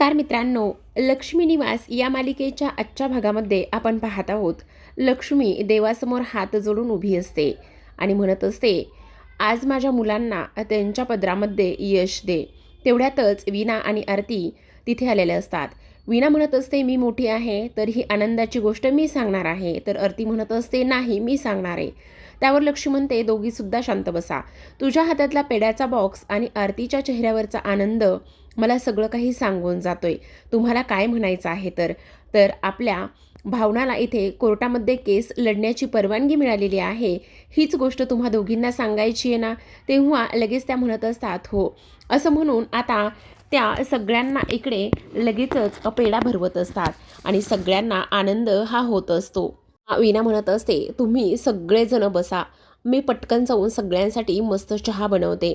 नमस्कार मित्रांनो लक्ष्मी निवास या मालिकेच्या आजच्या भागामध्ये आपण पाहत आहोत. लक्ष्मी देवासमोर हात जोडून उभी असते आणि म्हणत असते आज माझ्या मुलांना त्यांच्या पदरामध्ये यश दे. तेवढ्यातच वीणा आणि आरती तिथे आलेल्या असतात. वीणा म्हणत असते मी मोठी आहे तर ही आनंदाची गोष्ट मी सांगणार आहे. तर आरती म्हणत असते नाही मी सांगणार आहे. त्यावर लक्ष्मी म्हणते दोघीसुद्धा शांत बसा. तुझ्या हातातला पेड्याचा बॉक्स आणि आरतीच्या चेहऱ्यावरचा आनंद मला सगळं काही सांगून जातोय. तुम्हाला काय म्हणायचं आहे तर? तर आपल्या भावनाला इथे कोर्टामध्ये केस लढण्याची परवानगी मिळालेली आहे. हीच गोष्ट तुम्हा दोघींना सांगायची आहे ना? तेव्हा लगेच त्या म्हणत असतात हो. असं म्हणून आता त्या सगळ्यांना इकडे लगेचच पेढा भरवत असतात आणि सगळ्यांना आनंद हा होत असतो. वीणा म्हणत असते तुम्ही सगळेजण बसा. मी पटकन जाऊन सगळ्यांसाठी मस्त चहा बनवते.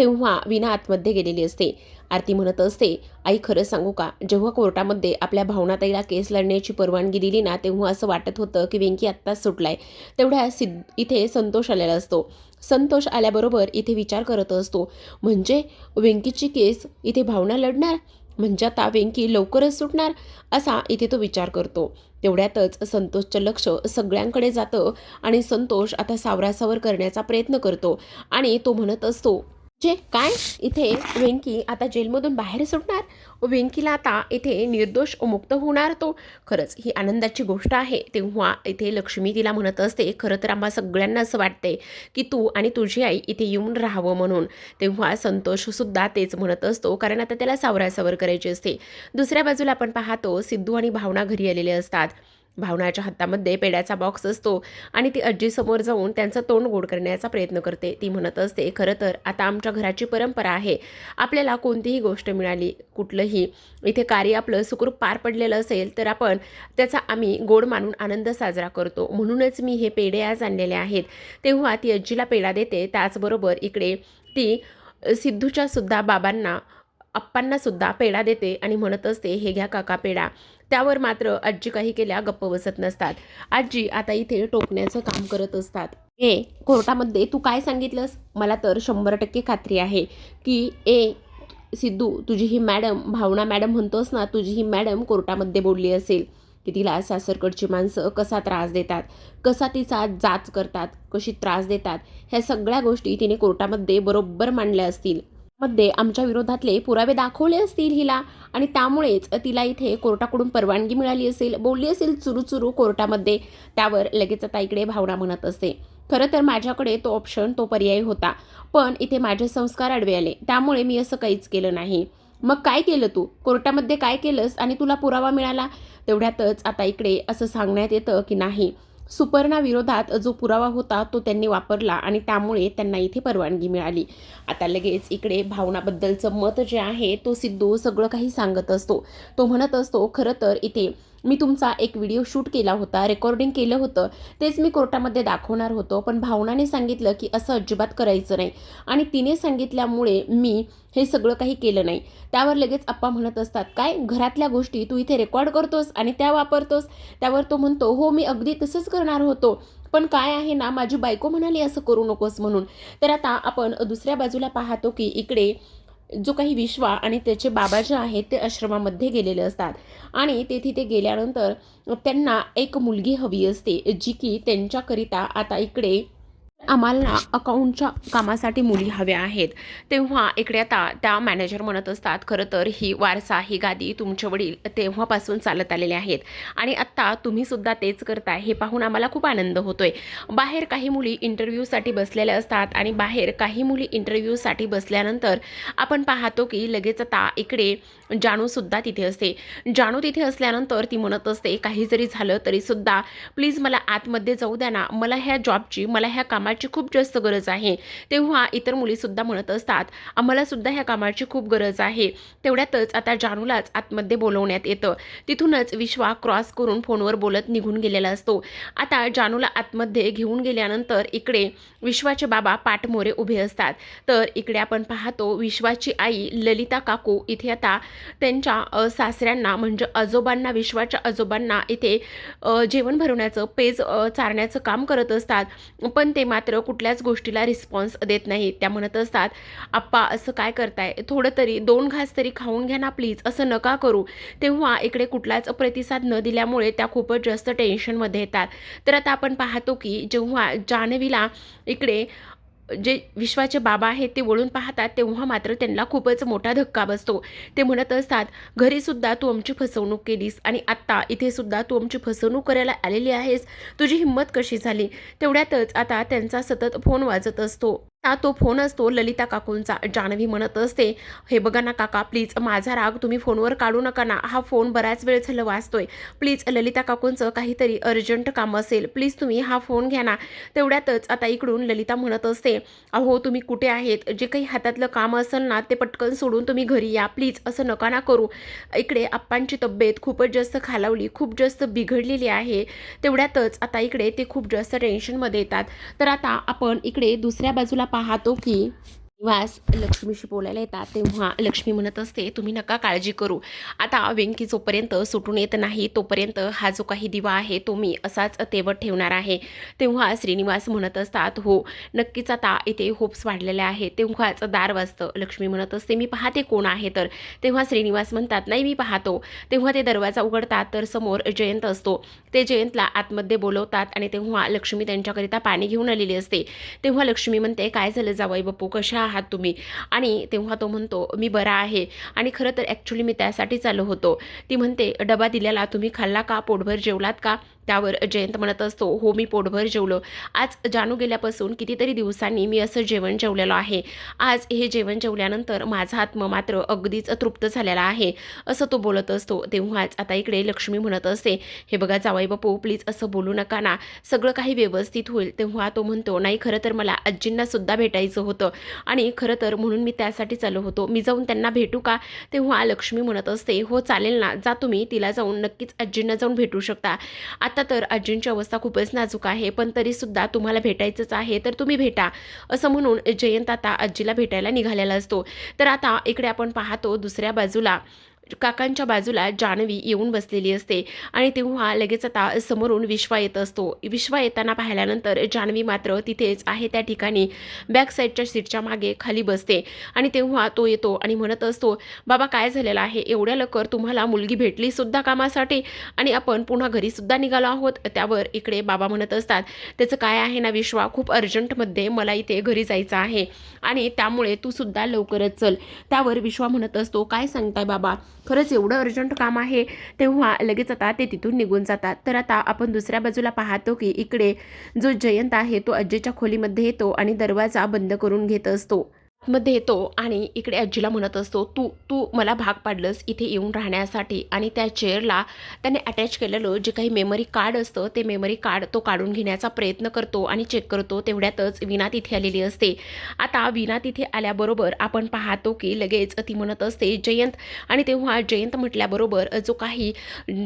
तेव्हा विना आतमध्ये गेलेली असते. आरती म्हणत असते आई खरं सांगू का? जेव्हा कोर्टामध्ये आपल्या भावनाताईला केस लढण्याची परवानगी दिली ना तेव्हा असं वाटत होतं की वेंकी आत्ताच सुटलाय. तेवढ्या सिद्ध इथे संतोष आलेला असतो. संतोष आल्याबरोबर इथे विचार करत असतो म्हणजे वेंकीची केस इथे भावना लढणार? म्हणजे आता वेंकी लवकरच सुटणार? असा इथे तो विचार करतो. तेवढ्यातच संतोषचं लक्ष सगळ्यांकडे जातं आणि संतोष आता सावरासावर करण्याचा प्रयत्न करतो आणि तो म्हणत असतो जे काय? इथे वेंकी आता जेलमधून बाहेर सुटणार वेंकीला आता इथे निर्दोष मुक्त होणार तो. खरंच ही आनंदाची गोष्ट आहे. तेव्हा इथे लक्ष्मी तिला म्हणत असते खरं तर आम्हा सगळ्यांना असं वाटते की तू आणि तुझी आई इथे येऊन राहावं म्हणून. तेव्हा संतोषसुद्धा तेच म्हणत असतो कारण आता त्याला सावरासावर करायची असते. दुसऱ्या बाजूला आपण पाहतो सिद्धू आणि भावना घरी आलेले असतात. भावनाच्या हातामध्ये पेड्याचा बॉक्स असतो आणि ती आजीसमोर जाऊन त्यांचं तोंड गोड करण्याचा प्रयत्न करते. ती म्हणत असते खरं तर आता आमच्या घराची परंपरा आहे. आपल्याला कोणतीही गोष्ट मिळाली कुठलंही इथे कार्य आपलं सुखरूप पार पडलेलं असेल तर आपण त्याचा आम्ही गोड मानून आनंद साजरा करतो. म्हणूनच मी हे पेढे आज आणलेले आहेत. तेव्हा ती आजीला पेढा देते. त्याचबरोबर इकडे ती सिद्धूच्या सुद्धा बाबांना अप्पांना सुद्धा पेढा देते आणि म्हणत असते हे घ्या काका पेढा. त्यावर मात्र आजी काही केल्या गप्प बसत नसतात. आजी आता इथे टोकण्याचं काम करत असतात. ए कोर्टामध्ये तू काय सांगितलंस? मला तर शंभर टक्के खात्री आहे की ए सिद्धू तुझी ही मॅडम भावना मॅडम म्हणतोस ना तुझी ही मॅडम कोर्टामध्ये बोलली असेल की तिला सासरकडची माणसं कसा त्रास देतात कसा तिचा जाच करतात कशी त्रास देतात ह्या सगळ्या गोष्टी तिने कोर्टामध्ये बरोबर मांडल्या असतील. मध्ये आमच्या विरोधातले पुरावे दाखवले असतील हिला. आणि त्यामुळेच तिला इथे कोर्टाकडून परवानगी मिळाली असेल बोलली असेल चुरू चुरू कोर्टामध्ये. त्यावर लगेच आता इकडे भावना म्हणत असते. खरं तर माझ्याकडे तो ऑप्शन तो पर्याय होता. पण इथे माझे संस्कार आडवे आले. त्यामुळे मी असं काहीच केलं नाही. मग काय केलं तू? कोर्टामध्ये काय केलंस? आणि तुला पुरावा मिळाला? तेवढ्यातच आता इकडे असं सांगण्यात येतं की नाही. सुपर्णाविरोधात जो पुरावा होता तो त्यांनी वापरला आणि त्यामुळे त्यांना इथे परवानगी मिळाली. आता लगेच इकडे भावनाबद्दलचं मत जे आहे तो सिद्धू सगळं काही सांगत असतो. तो म्हणत असतो खरं तर इथे मी तुमचा एक व्हिडिओ शूट केला होता रेकॉर्डिंग केलं होतं तेच मी कोर्टामध्ये दाखवणार होतो. पण भावनाने सांगितलं की असं अजिबात करायचं नाही. आणि तिने सांगितल्यामुळे मी हे सगळं काही केलं नाही. त्यावर लगेच आप्पा म्हणत असतात काय? घरातल्या गोष्टी तू इथे रेकॉर्ड करतोस आणि त्या वापरतोस? त्यावर तो म्हणतो हो मी अगदी तसंच करणार होतो. पण काय आहे ना माझी बायको म्हणाली असं करू नकोस म्हणून. तर आता आपण दुसऱ्या बाजूला पाहतो की इकडे जो काही विश्वा आणि त्याचे बाबा जे आहेत ते आश्रमामध्ये गेलेले असतात. आणि ते तिथे गेल्यानंतर त्यांना एक मुलगी हवी असते जी की त्यांच्याकरिता आता इकडे आम्हाला अकाउंटच्या कामासाठी मुली हव्या आहेत. तेव्हा इकडे आता त्या मॅनेजर म्हणत असतात खरं तर ही वारसा ही गादी तुमचे वडील तेव्हापासून चालत आलेले आहेत. आणि आत्ता तुम्हीसुद्धा तेच करताय हे पाहून आम्हाला खूप आनंद होतोय. बाहेर काही मुली इंटरव्ह्यूसाठी बसलेल्या असतात आणि बाहेर काही मुली इंटरव्ह्यूसाठी बसल्यानंतर आपण पाहतो की लगेच आता इकडे जानूसुद्धा तिथे असते. जानू तिथे असल्यानंतर ती म्हणत असते काही जरी झालं तरीसुद्धा प्लीज मला आतमध्ये जाऊ द्या ना. मला ह्या जॉबची मला ह्या कामाची खूप जास्त गरज आहे. तेव्हा इतर मुलीसुद्धा म्हणत असतात आम्हाला सुद्धा ह्या कामाची खूप गरज आहे. तेवढ्यातच आता जानूलाच आतमध्ये बोलवण्यात येतं. तिथूनच विश्वा क्रॉस करून फोनवर बोलत निघून गेलेला असतो. आता जानूला आतमध्ये घेऊन गेल्यानंतर इकडे विश्वाचे बाबा पाठमोरे उभे असतात. तर इकडे आपण पाहतो विश्वाची आई ललिता काकू इथे आता त्यांच्या सासऱ्यांना म्हणजे आजोबांना विश्वाच्या आजोबांना इथे जेवण भरवण्याचं पेज चारण्याचं काम करत असतात. पण ते मात्र मात्र कुठल्याच गोष्टीला रिस्पॉन्स देत नाही. त्या म्हणत असतात आप्पा असं काय करताय? थोडं तरी दोन घास तरी खाऊन घ्या ना प्लीज असं नका करू. तेव्हा इकडे कुठलाच प्रतिसाद न दिल्यामुळे त्या खूपच जास्त टेन्शनमध्ये येतात. तर आता आपण पाहतो की जेव्हा जान्हवीला इकडे जे विश्वाचे बाबा आहेत ते वळून पाहतात तेव्हा मात्र त्यांना खूपच मोठा धक्का बसतो. ते म्हणत असतात घरीसुद्धा तू आमची फसवणूक केलीस आणि आत्ता इथेसुद्धा तू आमची फसवणूक करायला आलेली आहेस. तुझी हिंमत कशी झाली? तेवढ्यातच आता त्यांचा सतत फोन वाजत असतो. तो फोन असतो ललिता काकूंचा. जान्हवी म्हणत असते हे बघा ना काका प्लीज माझा राग तुम्ही फोनवर काढू नका ना. हा फोन बऱ्याच वेळ झालं वाचतोय. प्लीज ललिता काकूंचं काहीतरी अर्जंट काम असेल. प्लीज तुम्ही हा फोन घ्या ना. तेवढ्यातच आता इकडून ललिता म्हणत असते अहो तुम्ही कुठे आहेत? जे काही हातातलं काम असेल ना ते पटकन सोडून तुम्ही घरी या. प्लीज असं नका ना करू. इकडे आप्पांची तब्येत खूपच जास्त खालावली खूप जास्त बिघडलेली आहे. तेवढ्यातच आता इकडे ते खूप जास्त टेन्शनमध्ये येतात. तर आता आपण इकडे दुसऱ्या बाजूला पाहतो की निवास लक्ष्मीशी बोलायला येतात तेव्हा लक्ष्मी म्हणत असते तुम्ही नका काळजी करू. आता वेंकी जोपर्यंत सुटून येत नाही तोपर्यंत हा जो काही दिवा आहे तो मी असाच तेवत ठेवणार आहे. तेव्हा श्रीनिवास म्हणत असतात हो नक्कीच आता इथे होप्स वाढलेले आहेत. तेव्हाच दार वाजतं. लक्ष्मी म्हणत असते मी पाहते कोण आहे तर. तेव्हा श्रीनिवास म्हणतात नाही मी पाहतो. तेव्हा ते दरवाजा उघडतात तर समोर जयंत असतो. ते जयंतला आतमध्ये बोलवतात आणि तेव्हा लक्ष्मी त्यांच्याकरिता पाणी घेऊन आलेली असते. तेव्हा लक्ष्मी म्हणते काय झालं जावई बापू? कशा आहात तुम्ही. आणि तेव्हा तो म्हणतो मी बरा आहे. आणि खरं तर ॲक्च्युली मी त्यासाठीच आलो होतो. ती म्हणते डबा दिलेला तुम्ही खाल्ला का? पोटभर जेवलात का? त्यावर जयंत म्हणत असतो हो मी पोटभर जेवलो. आज जानू गेल्यापासून कितीतरी दिवसांनी मी असं जेवण जेवलेलो आहे. आज हे जेवण जेवल्यानंतर माझा आत्म मात्र अगदीच तृप्त झालेला आहे असं तो बोलत असतो. तेव्हाच आता इकडे लक्ष्मी म्हणत असते हे बघा जावाई बापू प्लीज असं बोलू नका ना. सगळं काही व्यवस्थित होईल. तेव्हा तो म्हणतो नाही खरं तर मला आजींना सुद्धा भेटायचं होतं. आणि खरं तर म्हणून मी त्यासाठी चालू होतो. मी जाऊन त्यांना भेटू का? तेव्हा लक्ष्मी म्हणत असते हो चालेल ना. जा तुम्ही. तिला जाऊन नक्कीच आजींना जाऊन भेटू शकता. आता आता तर आजींची अवस्था खूपच नाजूक आहे पण तरीसुद्धा तुम्हाला भेटायचंच आहे तर तुम्ही भेटा असं म्हणून जयंत आता आजीला भेटायला निघालेला असतो. तर आता इकडे आपण पाहतो दुसऱ्या बाजूला. काकांच्या बाजूला जान्हवी येऊन बसलेली असते आणि तेव्हा लगेच आता समोरून विश्वा येत असतो. विश्वा येताना पाहिल्यानंतर जान्हवी मात्र तिथेच आहे. त्या ठिकाणी बॅक साईडच्या सीटच्या मागे खाली बसते आणि तेव्हा तो येतो आणि म्हणत असतो बाबा काय झालेलं आहे? एवढ्या लवकर तुम्हाला मुलगी भेटली सुद्धा कामासाठी? आणि आपण पुन्हा घरीसुद्धा निघालो आहोत. त्यावर इकडे बाबा म्हणत असतात त्याचं काय आहे ना विश्वा? खूप अर्जंटमध्ये मला इथे घरी जायचं आहे आणि त्यामुळे तू सुद्धा लवकरच चल. त्यावर विश्वा म्हणत असतो काय सांगताय बाबा? खरंच एवढं अर्जंट काम आहे तेव्हा लगेच आता ते तिथून निघून जातात. तर आता आपण दुसऱ्या बाजूला पाहतो की इकडे जो जयंत आहे तो अज्जेच्या खोलीमध्ये येतो आणि दरवाजा बंद करून घेत असतो. मध्ये येतो आणि इकडे आजीला म्हणत असतो तू तू मला भाग पाडलंस इथे येऊन राहण्यासाठी. आणि त्या चेअरला त्याने अटॅच केलेलं जे काही मेमरी कार्ड असतं ते मेमरी कार्ड तो काढून घेण्याचा प्रयत्न करतो आणि चेक करतो. तेवढ्यातच विना तिथे आलेली असते. आता विना तिथे आल्याबरोबर आपण पाहतो की लगेच ती म्हणत असते जयंत. आणि तेव्हा जयंत म्हटल्याबरोबर जो काही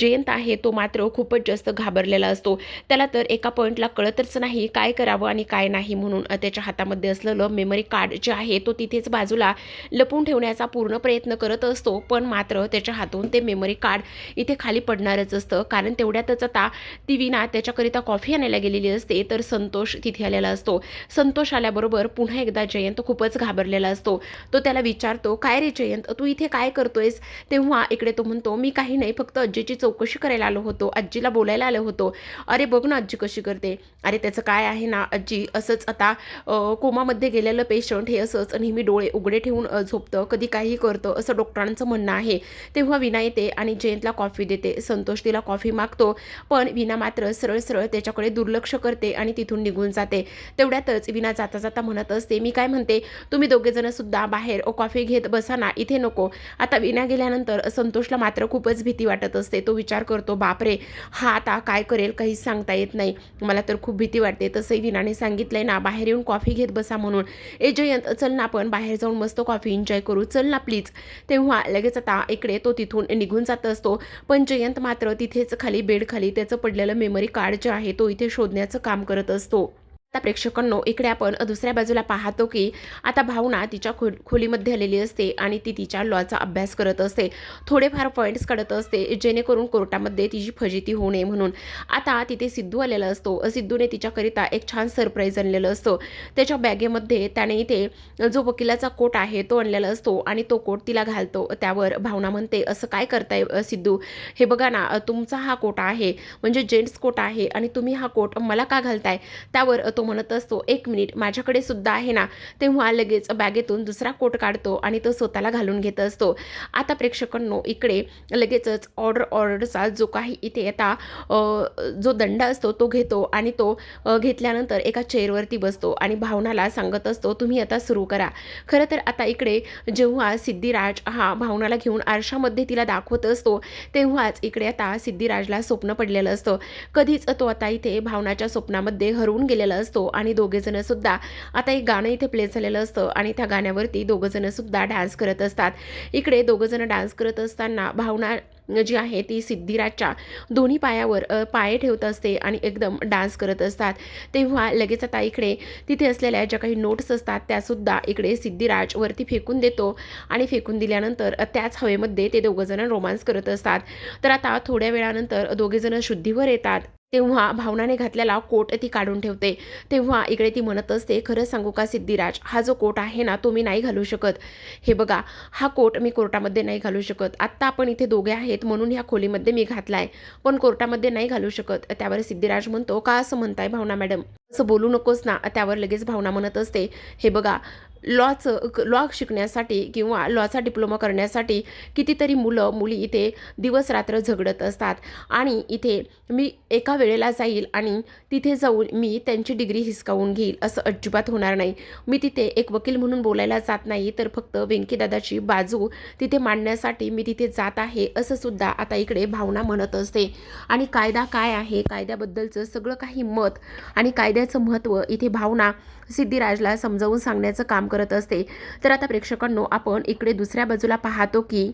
जयंत आहे तो मात्र खूपच जास्त घाबरलेला असतो. त्याला तर एका पॉईंटला कळतच नाही काय करावं आणि काय नाही म्हणून त्याच्या हातामध्ये असलेलं मेमरी कार्ड जे आहे तो तिथेच बाजूला लपून ठेवण्याचा पूर्ण प्रयत्न करत असतो पण मात्र त्याच्या हातून ते मेमरी कार्ड इथे खाली पडणारच असतं. कारण तेवढ्यातच आता ती विना त्याच्याकरिता कॉफी आणायला गेलेली असते तर संतोष तिथे आलेला असतो. संतोष आल्याबरोबर पुन्हा एकदा जयंत खूपच घाबरलेला असतो. तो त्याला विचारतो काय रे जयंत तू इथे काय करतोयस? तेव्हा इकडे तो म्हणतो मी काही नाही फक्त आजीची चौकशी करायला आलो होतो आजीला बोलायला आलो होतो. अरे बघ ना आजी कशी करते. अरे त्याचं काय आहे ना आजी असंच आता कोमामध्ये गेलेलं पेशंट हे असं असंच नेहमी डोळे उघडे ठेवून झोपतं कधी काही करतं असं डॉक्टरांचं म्हणणं आहे. तेव्हा विना येते आणि जयंतला कॉफी देते. संतोष तिला कॉफी मागतो पण विना मात्र सरळ सरळ त्याच्याकडे दुर्लक्ष करते आणि तिथून निघून जाते. तेवढ्यातच विना जाता जाता म्हणत असते मी काय म्हणते? तुम्ही दोघेजण सुद्धा बाहेर कॉफी घेत बसा ना इथे नको. आता विना गेल्यानंतर संतोषला मात्र खूपच भीती वाटत असते. तो विचार करतो बापरे हा आता काय करेल काहीच सांगता येत नाही. मला तर खूप भीती वाटते. तसंही विनाने सांगितलंय ना बाहेर येऊन कॉफी घेत बसा म्हणून. ए जयंत चल ना आपण बाहेर जाऊन मस्त कॉफी एन्जॉय करू. चल ना प्लीज तेव्हा लगेच आता इकडे तो तिथून निघून जात असतो. पण जयंत मात्र तिथेच खाली बेडखाली त्याचं पडलेलं मेमरी कार्ड जे आहे तो इथे शोधण्याचं काम करत असतो. आता प्रेक्षकांनो इकडे आपण दुसऱ्या बाजूला पाहतो की आता भावना तिच्या खो खोलीमध्ये आलेली असते आणि ती तिच्या लॉचा अभ्यास करत असते. थोडेफार पॉईंट्स काढत असते जेणेकरून कोर्टामध्ये तिची फजिती होऊ नये म्हणून. आता तिथे सिद्धू आलेला असतो. सिद्धूने तिच्याकरिता एक छान सरप्राईज आणलेलं असतो. त्याच्या बॅगेमध्ये त्याने इथे जो वकिलाचा कोट आहे तो आणलेला असतो आणि तो कोट तिला घालतो. त्यावर भावना म्हणते असं काय करताय सिद्धू? हे बघा ना तुमचा हा कोट आहे. म्हणजे जेंट्स कोट आहे आणि तुम्ही हा कोट मला का घालताय? त्यावर तो म्हणत असतो एक मिनिट माझ्याकडे सुद्धा आहे ना. तेव्हा लगेच बॅगेतून दुसरा कोट काढतो आणि तो स्वतःला घालून घेत असतो. आता प्रेक्षकांनो इकडे लगेचच ऑर्डर ऑर्डरचा जो काही इथे आता जो दंड असतो तो घेतो आणि तो घेतल्यानंतर एका चेअरवरती बसतो आणि भावनाला सांगत असतो तुम्ही आता सुरू करा. खरं तर आता इकडे जेव्हा सिद्धिराज हा भावनाला घेऊन आरशामध्ये तिला दाखवत असतो तेव्हाच इकडे आता सिद्धिराजला स्वप्न पडलेलं असतं. कधीच तो आता इथे भावनाच्या स्वप्नामध्ये हरवून गेलेला असतो आणि दोघेजणंसुद्धा आता एक गाणं इथे प्ले झालेलं असतं आणि त्या गाण्यावरती दोघंजणंसुद्धा डान्स करत असतात. इकडे दोघंजणं डान्स करत असताना भावना जी आहे ती सिद्धिराजच्या दोन्ही पायावर पाय ठेवत असते आणि एकदम डान्स करत असतात. तेव्हा लगेच आता इकडे तिथे असलेल्या ज्या काही नोट्स असतात त्यासुद्धा इकडे सिद्धिराज वरती फेकून देतो आणि फेकून दिल्यानंतर त्याच हवेमध्ये ते दोघंजणं रोमांस करत असतात. तर आता थोड्या वेळानंतर दोघेजणं शुद्धीवर येतात. तेव्हा भावनाने घातलेला कोट ती काढून ठेवते. तेव्हा इकडे ती म्हणत असते खरं सांगू का सिद्धिराज हा जो कोट आहे ना तो मी नाही घालू शकत. हे बघा हा कोट मी कोर्टामध्ये नाही घालू शकत. आत्ता आपण इथे दोघे आहेत म्हणून ह्या खोलीमध्ये मी घातलाय. पण कोर्टामध्ये नाही घालू शकत. त्यावर सिद्धिराज म्हणतो का असं म्हणताय भावना मॅडम? असं बोलू नकोस ना. त्यावर लगेच भावना म्हणत असते हे बघा लॉचं लॉ शिकण्यासाठी किंवा लॉचा डिप्लोमा करण्यासाठी कितीतरी मुलं मुली इथे दिवस रात्र झगडत असतात. आणि इथे मी एका वेळेला जाईल आणि तिथे जाऊन मी त्यांची डिग्री हिसकावून घेईल असं अजिबात होणार नाही. मी तिथे एक वकील म्हणून बोलायला जात नाही तर फक्त व्यंकीदादाची बाजू तिथे मांडण्यासाठी मी तिथे जात आहे असं सुद्धा आता इकडे भावना म्हणत असते. आणि कायदा काय आहे? कायद्याबद्दलचं सगळं काही मत आणि कायद्याचं महत्त्व इथे भावना सिद्धिराजला समजावून सांगण्याचं काम करत असते. तर आता प्रेक्षकांनो आपण इकडे दुसऱ्या बाजूला पाहतो की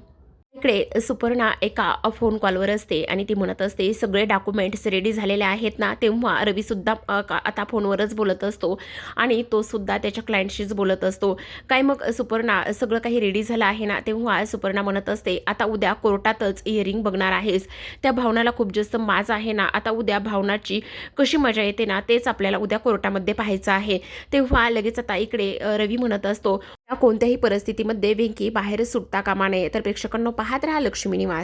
इकडे सुपर्णा एका फोन कॉलवर असते आणि ती म्हणत असते सगळे डॉक्युमेंट्स रेडी झालेले आहेत ना? तेव्हा रवीसुद्धा का- आता फोनवरच बोलत असतो आणि तो सुद्धा त्याच्या क्लायंटशीच बोलत असतो. काय मग सुपर्णा सगळं काही रेडी झालं आहे ना? तेव्हा सुपर्णा म्हणत असते आता उद्या कोर्टातच इयरिंग बघणार आहेस. त्या भावनाला खूप जास्त माज आहे ना? आता उद्या भावनाची कशी मजा येते ना? तेच आपल्याला उद्या कोर्टामध्ये पाहायचं आहे. तेव्हा लगेच आता इकडे रवी म्हणत असतो "या कोणत्याही परिस्थितीमध्ये वेंकी बाहेर सुटता कामा नये. तर प्रेक्षकांनो पाहत राहा लक्ष्मी निवास